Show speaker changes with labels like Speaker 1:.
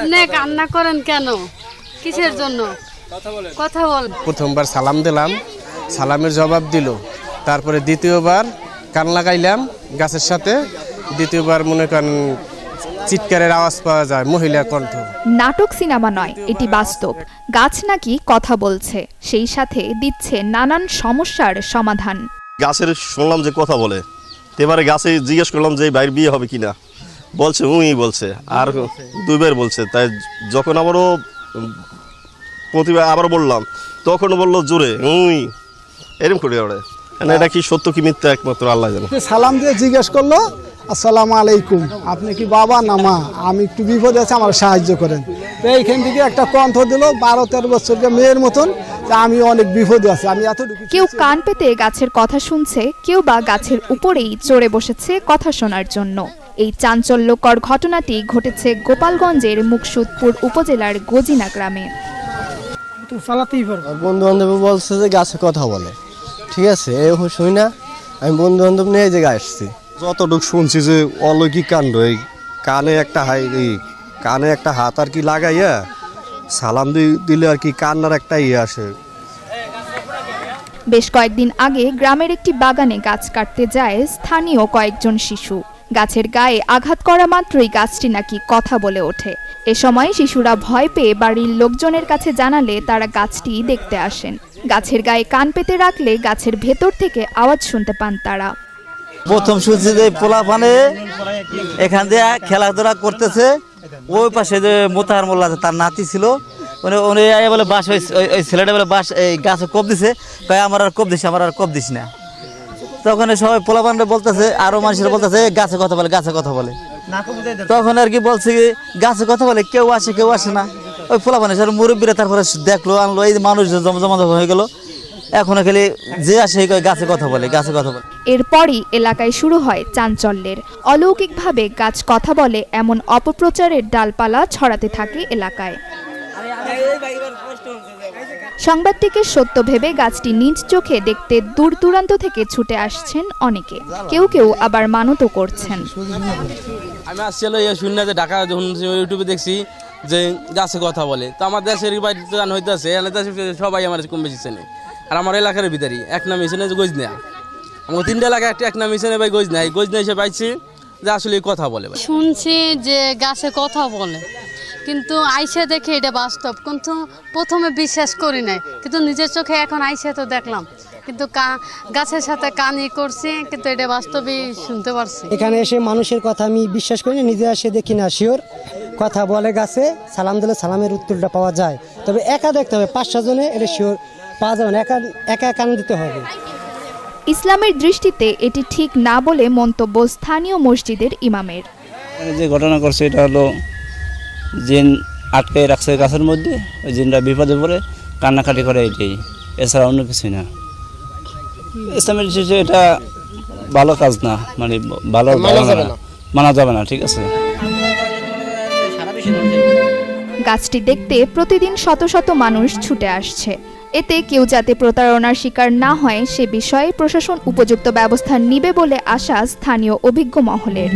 Speaker 1: আপনি কান্না করেন কেন? কিসের জন্য? কথা বল।
Speaker 2: প্রথমবার সালাম দিলাম সালামের জবাব দিল। তারপরে দ্বিতীয়বার কান লাগাইলাম গাছের সাথে। দ্বিতীয়বার মনে করেন চিৎকারের আওয়াজ পাওয়া যায় মহিলা কণ্ঠ।
Speaker 3: নাটক সিনেমা নয় এটি বাস্তব। গাছ নাকি কথা বলছে সেই সাথে দিচ্ছে নানান সমস্যার সমাধান।
Speaker 4: গাছের শুনলাম যে কথা বলে এবারে গাছে জিজ্ঞেস করলাম যে বাইর বিয়ে হবে কিনা। বলছে উই বলছে। আর দুইবার বলছে। তাই যখন আবারও প্রতিবার আবার বললাম তখন বলল জোরে উই এরকম করে ওরে। মানে এটা কি সত্য কি মিথ্যা একমাত্র আল্লাহ জানে।
Speaker 5: সালাম দিয়ে জিজ্ঞেস করল আসসালামু আলাইকুম আপনি কি বাবা না মা? আমি একটু বিপদে আছি আমার সাহায্য করেন। তো এইখান থেকে একটা কণ্ঠ দিল বারো তেরো বছরকে মেয়ের মতন যে আমি অনেক বিপদে আছি আমি এতটুকু
Speaker 3: কেউ কান পেতে গাছের কথা শুনছে কেউ বা গাছের উপরেই চড়ে বসেছে কথা শোনার জন্য। এই চাঞ্চল্যকর ঘটনাটি ঘটেছে গোপালগঞ্জের মুকসুদপুর উপজেলার গজিনা গ্রামে।
Speaker 6: বন্ধু বান্ধব বলছে যে গাছে কথা বলে। ঠিক আছে এরকম শুই না আমি বন্ধু বান্ধব নিয়ে এই জায়গায় আসছি।
Speaker 4: যতটুকু শুনছি যে অলৌকিক কাণ্ড এই কানে একটা হাই এই কানে একটা হাত আর কি লাগাইয়া সালাম দিলে আর কি কান্নার একটা ইয়ে আসে।
Speaker 3: বেশ কয়েকদিন আগে গ্রামের একটি বাগানে গাছ কাটতে যায় স্থানীয় কয়েকজন শিশু। গাছের গায়ে আঘাত করা মাত্রই গাছটি নাকি কথা বলে ওঠে। এ সময় শিশুরা ভয় পেয়ে বাড়ির লোকজনের কাছে জানালে তারা গাছটি দেখতে আসেন। গাছের গায়ে কান পেতে রাখলে গাছের ভেতর থেকে আওয়াজ শুনতে পান তারা।
Speaker 7: প্রথম শুনছি যে পোলা পানে এখান দিয়ে খেলাধুলা করতেছে, ওই পাশে যে মোতাহার মোল্লা তার নাতি ছিল। উনি উনি বলে বাস, ওই ছেলেটা বলে বাস, এই গাছে কোপ দিছে। কয়, আমার আর কোপ দিস, আমার আর কোপ দিস না। তখন সবাই পোলা পানরে বলতেছে আরও মানুষের বলতেছে গাছে কথা বলে গাছে কথা বলে। তখন আর কি বলছে কি গাছে কথা বলে কেউ আসে কেউ আসে না। ওই পোলা পানে সব মুরব্বীরা তারপরে দেখল আনলো এই মানুষ জমা জমা হয়ে গেল। এখন খালি যে আসে গাছে কথা বলে গাছে কথা বলে।
Speaker 3: এরপরই এলাকায় শুরু হয় চাঞ্চল্যের। অলৌকিকভাবে গাছ কথা বলে এমন অপপ্রচারের ডালপালা ছড়াতে থাকে এলাকায়। সংবাদটিকে সত্য ভেবে গাছটি নিজ চোখে দেখতে দূর দূরান্ত থেকে ছুটে আসছেন অনেকে। কেউ কেউ আবার মানতও করছেন।
Speaker 8: আমি আসছি হলো শূন্য যে ঢাকা যখন ইউটিউবে দেখছি যে গাছে কথা বলে, তো আমার দেশের বাড়িতে গান হইতেছে সবাই আমার কম বেশি চেনে। আর আমার এলাকার ভিতরই, এক নাম হিসেবে যে গজনা আমার তিনটা এলাকা একটা এক নাম হিসেবে ভাই গজনা এই গজনা হিসেবে পাইছি যে আসলে কথা বলে
Speaker 1: শুনছি যে গাছে কথা বলে কিন্তু আইসে দেখে এটা বাস্তব। কিন্তু প্রথমে বিশ্বাস করি নাই কিন্তু নিজের চোখে এখন আইসে তো দেখলাম। কিন্তু কা- গাছের সাথে কানি করছি কিন্তু এটা বাস্তবেই শুনতে পারছি।
Speaker 9: এখানে এসে মানুষের কথা আমি বিশ্বাস করি না নিজে এসে দেখি না শিওর কথা বলে গাছে সালাম দিলে সালামের উত্তরটা পাওয়া যায়। তবে একা দেখতে হবে পাঁচ সাতজনে এটা শিওর পাওয়া যাবে না একা একা কান দিতে হবে।
Speaker 3: ইসলামের দৃষ্টিতে এটি ঠিক না বলে মন্তব্য স্থানীয় মসজিদের ইমামের।
Speaker 10: যে ঘটনা করছে এটা হলো জিন আটকে রাখছে গাছের মধ্যে ওই জিনটা বিপদে পড়ে কান্নাকাটি করে এটাই। এছাড়া অন্য কিছুই না। ইসলামের দৃষ্টিতে এটা ভালো কাজ না মানে ভালো। মানা যাবে না ঠিক আছে?
Speaker 3: গাছটি দেখতে প্রতিদিন শত শত মানুষ ছুটে আসছে। এতে কেউ যাতে প্রতারণার শিকার না হয়, সে বিষয়ে প্রশাসন উপযুক্ত ব্যবস্থা নিবে বলে আশা স্থানীয় অভিজ্ঞ মহলের।